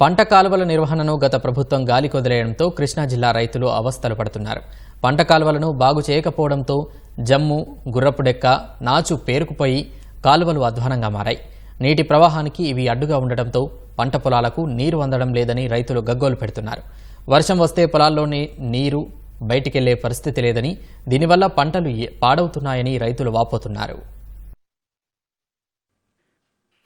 పంట కాలువల నిర్వహణను గత ప్రభుత్వం గాలి కొదిలేయడంతో కృష్ణా జిల్లా రైతులు అవస్థలు పడుతున్నారు. పంట కాలువలను బాగు చేయకపోవడంతో జమ్ము గుర్రపుడెక్క నాచు పేరుకుపోయి కాలువలు అధ్వానంగా మారాయి. నీటి ప్రవాహానికి ఇవి అడ్డుగా ఉండటంతో పంట పొలాలకు నీరు అందడం లేదని రైతులు గగ్గోలు పెడుతున్నారు. వర్షం వస్తే పొలాల్లోని నీరు బయటికెళ్ళే పరిస్థితి లేదని దీనివల్ల పంటలు పాడవుతున్నాయని రైతులు వాపోతున్నారు.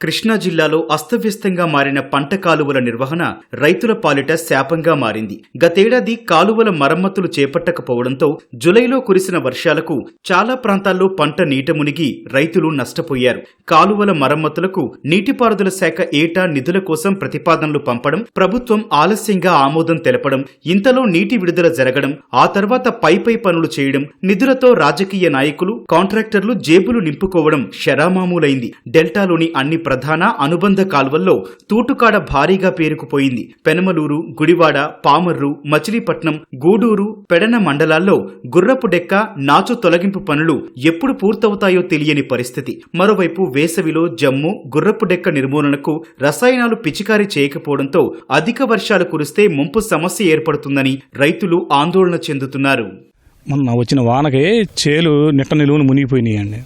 కృష్ణా జిల్లాలో అస్తవ్యస్తంగా మారిన పంట కాలువల నిర్వహణ రైతుల పాలిట శాపంగా మారింది. గతేడాది కాలువల మరమ్మతులు చేపట్టకపోవడంతో జులైలో కురిసిన వర్షాలకు చాలా ప్రాంతాల్లో పంట నీట మునిగి రైతులు నష్టపోయారు. కాలువల మరమ్మతులకు నీటిపారుదల శాఖ ఏటా నిధుల కోసం ప్రతిపాదనలు పంపడం ప్రభుత్వం ఆలస్యంగా ఆమోదం తెలపడం ఇంతలో నీటి విడుదల జరగడం ఆ తర్వాత పైపై పనులు చేయడం నిధులతో రాజకీయ నాయకులు కాంట్రాక్టర్లు జేబులు నింపుకోవడం షరామామూలైంది డెల్టాలోని అన్ని ప్రధాన అనుబంధ కాల్వల్లో తూటుకాడ భారీగా పేరుకుపోయింది. పెనమలూరు గుడివాడ పామర్రు మచిలీపట్నం గూడూరు పెడన మండలాల్లో గుర్రపు డెక్క నాచు తొలగింపు పనులు ఎప్పుడు పూర్తవుతాయో తెలియని పరిస్థితి. మరోవైపు వేసవిలో జమ్ము గుర్రపు డెక్క నిర్మూలనకు రసాయనాలు పిచికారీ చేయకపోవడంతో అధిక వర్షాలు కురిస్తే ముంపు సమస్య ఏర్పడుతుందని రైతులు ఆందోళన చెందుతున్నారు. మొన్న వచ్చిన వానకి చేలు నిట్ట నిలువును మునిగిపోయినాయండి.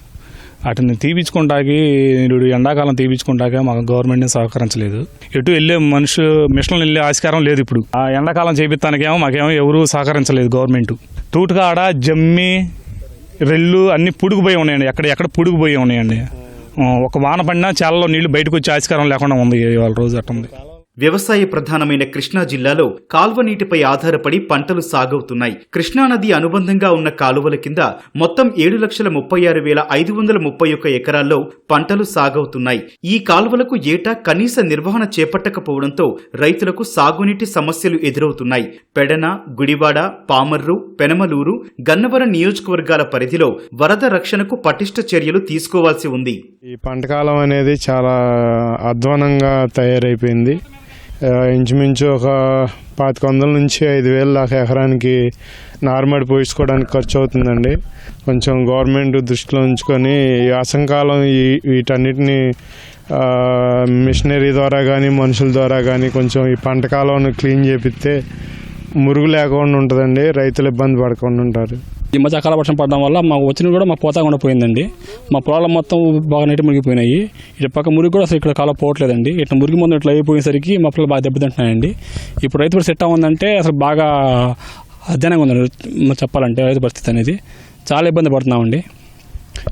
వాటిని తీపించుకుంటాకి ఇప్పుడు ఎండాకాలం తీపించుకుంటాక మాకు గవర్నమెంట్ని సహకరించలేదు. ఎటు వెళ్ళే మనుషు మిషన్లు వెళ్ళే ఆస్కారం లేదు ఇప్పుడు. ఆ ఎండాకాలం చేపిస్తానికేమో మాకేమో ఎవరు సహకరించలేదు గవర్నమెంట్. తూటుకాడ జమ్మి రెల్లు అన్ని పుడుకుపోయి ఉన్నాయండి. ఎక్కడ ఎక్కడ పుడుకుపోయి ఉన్నాయండి. ఒక వాన పడినా చాలలో నీళ్ళు బయటకు వచ్చే ఆస్కారం లేకుండా ఉంది ఇవాళ రోజు అట్ట ఉంది వ్యవసాయ ప్రధానమైన కృష్ణా జిల్లాలో కాల్వ నీటిపై ఆధారపడి పంటలు సాగవుతున్నాయి. కృష్ణా నది అనుబంధంగా ఉన్న కాలువల కింద మొత్తం ఏడు లక్షల ముప్పై ఆరు వేల ఐదు వందల ముప్పై ఒక్క ఎకరాల్లో పంటలు సాగవుతున్నాయి. ఈ కాలువలకు ఏటా కనీస నిర్వహణ చేపట్టకపోవడంతో రైతులకు సాగునీటి సమస్యలు ఎదురవుతున్నాయి. పెడన గుడివాడ పామర్రు పెనమలూరు గన్నవరం నియోజకవర్గాల పరిధిలో వరద రక్షణకు పటిష్ట చర్యలు తీసుకోవాల్సి ఉంది. ఈ పంటకాలం అనేది చాలా అధ్వానంగా తయారైపోయింది. ఇంచుమించు ఒక పాతిక వందల నుంచి ఐదు వేల దాకా ఎకరానికి నార్మల్ పోయించుకోవడానికి ఖర్చు అవుతుందండి. కొంచెం గవర్నమెంట్ దృష్టిలో ఉంచుకొని ఈ అసంకాలం ఈ వీటన్నిటిని మిషనరీ ద్వారా కానీ మనుషుల ద్వారా కానీ కొంచెం ఈ పంటకాలం క్లీన్ చేపిస్తే మురుగు లేకుండా ఉంటుందండి. రైతులు ఇబ్బంది పడకుండా ఉంటారు. ఈ మధ్య అకాల వర్షం పడడం వల్ల మాకు వచ్చిన కూడా మా పోతా కూడా పోయిందండి. మా పొలాలు మొత్తం బాగా నీటి మునిగిపోయినాయి. ఇటు పక్క మురికి కూడా అసలు ఇక్కడ కాలం పోవట్లేదండి. ఇట్లా మురికి ముందు ఇట్లా అయిపోయేసరికి మా పిల్లలు బాగా దెబ్బతింటున్నాయండి ఇప్పుడు రైతు కూడా సెట్ ఉందంటే అసలు బాగా అధ్యయనంగా ఉందండి చెప్పాలంటే రైతు పరిస్థితి అనేది. చాలా ఇబ్బంది పడుతున్నామండి.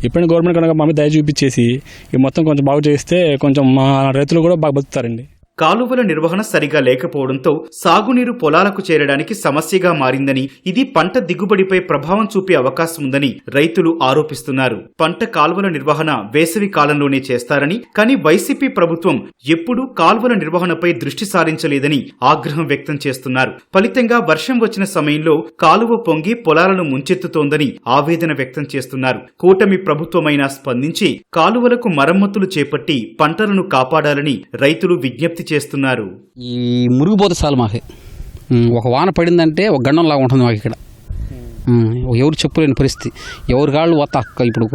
ఇప్పుడైనా గవర్నమెంట్ కనుక మా మీద దయ చూపించేసి ఈ మొత్తం కొంచెం బాగు చేస్తే కొంచెం మా రైతులు కూడా బాగా బతుకుతారండి. కాలువల నిర్వహణ సరిగా లేకపోవడంతో సాగునీరు పొలాలకు చేరడానికి సమస్యగా మారిందని ఇది పంట దిగుబడిపై ప్రభావం చూపే అవకాశం ఉందని రైతులు ఆరోపిస్తున్నారు. పంట కాలువల నిర్వహణ వేసవి కాలంలోనే చేస్తారని కానీ వైసీపీ ప్రభుత్వం ఎప్పుడూ కాలువల నిర్వహణపై దృష్టి సారించలేదని ఆగ్రహం వ్యక్తం చేస్తున్నారు. ఫలితంగా వర్షం వచ్చిన సమయంలో కాలువ పొంగి పొలాలను ముంచెత్తుతోందని ఆవేదన వ్యక్తం చేస్తున్నారు. కూటమి ప్రభుత్వమైనా స్పందించి కాలువలకు మరమ్మతులు చేపట్టి పంటలను కాపాడాలని రైతులు విజ్ఞప్తి చేస్తున్నారు. ఈ మురిగిపోతే చాలు మాకు. ఒక వాన పడిందంటే ఒక గండంలాగా ఉంటుంది మాకు ఇక్కడ. ఎవరు చెప్పలేని పరిస్థితి. ఎవరి కాళ్ళు వత్త ఇప్పుడు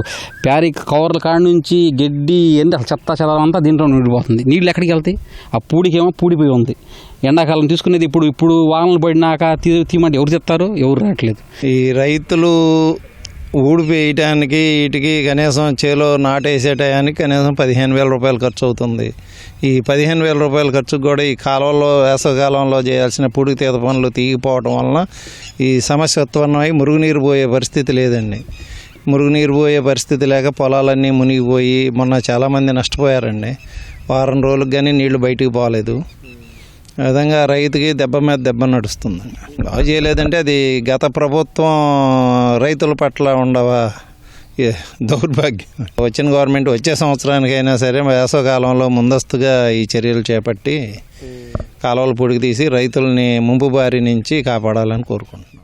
ప్యారీ కవర్ల కాడ నుంచి గడ్డి ఏంటి అసలు చెత్త చెదారం అంతా దీంట్లో నిండిపోతుంది. నీళ్ళు ఎక్కడికి వెళ్తాయి? ఆ పూడికేమో పూడిపోయి ఉంది. ఎండాకాలం తీసుకునేది ఇప్పుడు ఇప్పుడు వానలు పడినాక తీ తీయమంటే ఎవరు చెప్తారు? ఎవరు రావట్లేదు. ఈ రైతులు ఊడిపోయటానికి వీటికి కనీసం చేలో నాటేసే టయానికి కనీసం పదిహేను వేల రూపాయలు ఖర్చు అవుతుంది. ఈ పదిహేను వేల రూపాయల ఖర్చుకు కూడా ఈ కాలువలో వేసవకాలంలో చేయాల్సిన పుడికి తీత పనులు తీగిపోవడం వలన ఈ సమస్య ఉత్పన్నమై మురుగునీరు పోయే పరిస్థితి లేదండి. మురుగునీరు పోయే పరిస్థితి లేక పొలాలన్నీ మునిగిపోయి మొన్న చాలామంది నష్టపోయారండి. వారం రోజులకు కానీ నీళ్ళు బయటికి పోలేదు. ఆ విధంగా రైతుకి దెబ్బ మీద దెబ్బ నడుస్తుందండి. బాగు చేయలేదంటే అది గత ప్రభుత్వం రైతుల పట్ల ఉండవా దౌర్భాగ్యం. వచ్చిన గవర్నమెంట్ వచ్చే సంవత్సరానికైనా సరే వేసవకాలంలో ముందస్తుగా ఈ చర్యలు చేపట్టి కాలువలు పొడికి తీసి రైతుల్ని ముంపు బారి నుంచి కాపాడాలని కోరుకుంటున్నాను